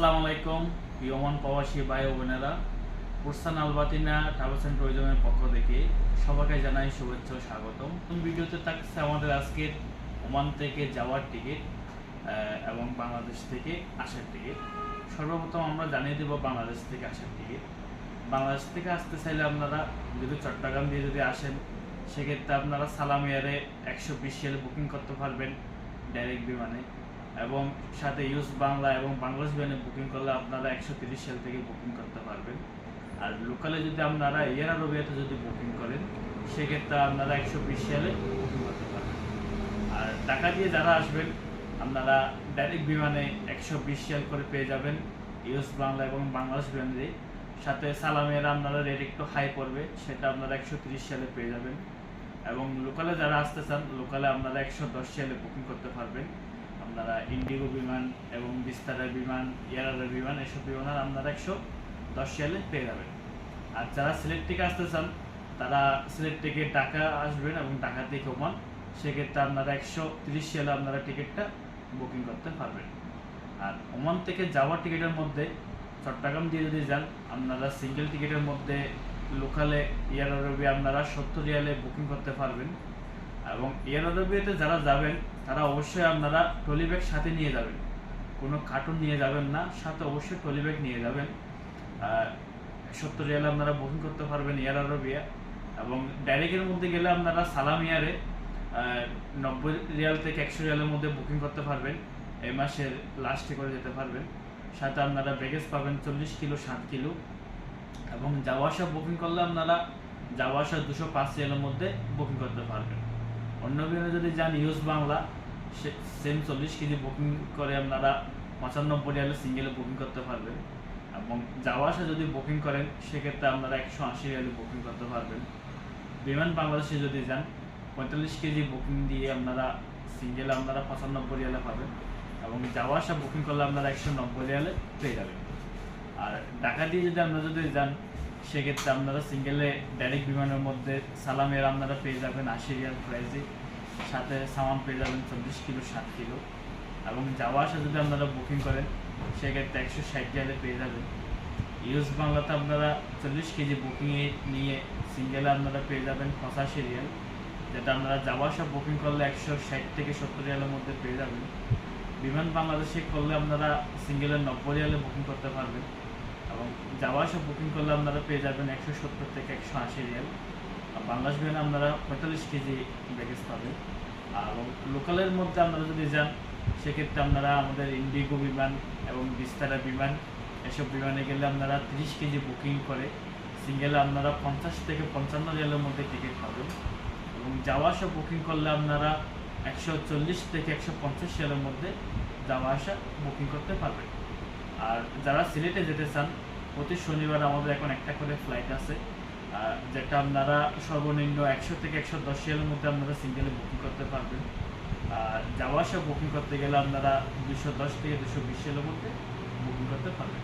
আসসালামু আলাইকুম, ইয়মান প্রবাসী ভাই ও বোনেরা। পুরসান আলবাতিনা ট্রাভেলস অ্যান্ড ট্যুরিজমের পক্ষ থেকে সবাইকে জানাই শুভেচ্ছা ও স্বাগতম। ভিডিওতে থাকছে আমাদের আজকের ওমান থেকে যাওয়ার টিকিট এবং বাংলাদেশ থেকে আসার টিকিট। সর্বপ্রথম আমরা জানিয়ে দেব বাংলাদেশ থেকে আসার টিকিট। বাংলাদেশ থেকে আসতে চাইলে আপনারা যদি চট্টগ্রাম দিয়ে যদি আসেন, সেক্ষেত্রে আপনারা সালাম এয়ারে একশো বিশ বুকিং করতে পারবেন ডাইরেক্ট বিমানে। এবং সাথে ইউজ বাংলা এবং বাংলাদেশ ব্যানে বুকিং করলে আপনারা একশো তিরিশ সাল থেকে বুকিং করতে পারবেন। আর লোকালে যদি আপনারা এয়ার আরবিয়াতে যদি বুকিং করেন, সেক্ষেত্রে আপনারা একশো বিশ সালে বুকিং করতে পারবেন। আর টাকা দিয়ে যারা আসবেন, আপনারা ডাইরেক্ট বিমানে একশো বিশ সাল করে পেয়ে যাবেন ইউএস বাংলা এবং বাংলাদেশ বিমানে সাথে সালামের আপনারা রেট একটু হাই পড়বে, সেটা আপনারা একশো তিরিশ সালে পেয়ে যাবেন। এবং লোকালে যারা আসতে চান লোকালে আপনারা একশো দশ সালে বুকিং করতে পারবেন। আপনারা ইন্ডিগো বিমান এবং বিস্তারের বিমান এয়ার বিমান, এসব বিমান আপনারা একশো দশ সালে পেয়ে যাবেন। আর যারা সিলেট থেকে আসতে চান, তারা সিলেট থেকে ঢাকা আসবেন এবং ঢাকা থেকে ওমান, সেক্ষেত্রে আপনারা একশো তিরিশ সালে আপনারা টিকিটটা বুকিং করতে পারবেন। আর ওমান থেকে যাওয়ার টিকিটের মধ্যে চট্টগ্রাম দিয়ে যদি যান, আপনারা সিঙ্গেল টিকিটের মধ্যে লোকালে এয়ার আরবি আপনারা সত্তর রিয়ালে বুকিং করতে পারবেন। এবং এয়ার আরবিয়াতে যারা যাবেন তারা অবশ্যই আপনারা ট্রলি ব্যাগ সাথে নিয়ে যাবেন। কোনো কার্টুন নিয়ে যাবেন না, সাথে অবশ্যই ট্রলি ব্যাগ নিয়ে যাবেন। সত্তর রিয়ালে আপনারা বুকিং করতে পারবেন এয়ার আরবিয়া। এবং ডাইরেক্টের মধ্যে গেলে আপনারা সালাম এয়ারে নব্বই রিয়াল থেকে একশো রিয়ালের মধ্যে বুকিং করতে পারবেন। এই মাসের লাস্টে করে যেতে পারবেন। সাথে আপনারা ব্যাগেজ পাবেন চল্লিশ কিলো সাত কিলো। এবং যাওয়া আসা বুকিং করলে আপনারা যাওয়া আসা দুশো পাঁচ রিয়ালের মধ্যে বুকিং করতে পারবেন। অন্য বিমানে যদি যান ইউজ বাংলা সেম চল্লিশ কেজি বুকিং করে আপনারা পঁচানব্বই রিয়ালে সিঙ্গেলে বুকিং করতে পারবেন। এবং যাওয়া আসা যদি বুকিং করেন, সেক্ষেত্রে আপনারা একশো আশি রিয়ালে বুকিং করতে পারবেন। বিমান বাংলাদেশে যদি যান, পঁয়তাল্লিশ কেজি বুকিং দিয়ে আপনারা সিঙ্গেলে আপনারা পঁচানব্বই রিয়ালে পাবেন। এবং যাওয়া আসা বুকিং করলে আপনারা একশো নব্বই রিয়ালে পেয়ে যাবেন। আর ঢাকা দিয়ে যদি আপনারা যদি যান, সেক্ষেত্রে আপনারা সিঙ্গেলে ডাইরেক্ট বিমানের মধ্যে সালামের আপনারা পেয়ে যাবেন আশি রিয়াল প্রাইজে সাথে সামান পেয়ে যাবেন চব্বিশ কিলো ষাট কিলো। এবং যাওয়া আসা যদি আপনারা বুকিং করেন, সেক্ষেত্রে একশো ষাট রিয়ালে পেয়ে যাবেন। ইউজ বাংলাতে আপনারা চল্লিশ কেজি বুকিংয়ে নিয়ে সিঙ্গেলে আপনারা পেয়ে যাবেন পঁচাশি রিয়াল। যেটা আপনারা যাওয়া আসা বুকিং করলে একশো ষাট থেকে সত্তর রিয়ালের মধ্যে পেয়ে যাবেন। বিমান বাংলাদেশে করলে আপনারা সিঙ্গেলে নব্বই রিয়ালে বুকিং করতে পারবেন। এবং যাওয়া আসা বুকিং করলে আপনারা পেয়ে যাবেন একশো সত্তর থেকে একশো আশি রিয়াল। বাংলাদেশ বিমানে আপনারা পঁয়তাল্লিশ কেজি ব্যাগেজ পাবেন। আর লোকালের মধ্যে আপনারা যদি যান, সেক্ষেত্রে আপনারা আমাদের ইন্ডিগো বিমান এবং বিস্তারা বিমান, এসব বিমানে গেলে আপনারা তিরিশ কেজি বুকিং করে সিঙ্গেলে আপনারা পঞ্চাশ থেকে পঞ্চান্ন রিয়ালের মধ্যে টিকিট পাবেন। এবং যাওয়া আসা বুকিং করলে আপনারা একশো চল্লিশ থেকে একশো পঞ্চাশ রিয়ালের মধ্যে যাওয়া আসা বুকিং করতে পারবেন। আর যারা সিলেটে যেতে চান, প্রতি শনিবার আমাদের এখন একটা করে ফ্লাইট আছে। যেটা আপনারা সর্বনিম্ন একশো থেকে একশো দশ রিয়ালের মধ্যে আপনারা সিঙ্গেলে বুকিং করতে পারবেন। আর যাওয়া আসা বুকিং করতে গেলে আপনারা দুশো দশ থেকে দুশো বিশ রিয়ালের মধ্যে বুকিং করতে পারবেন।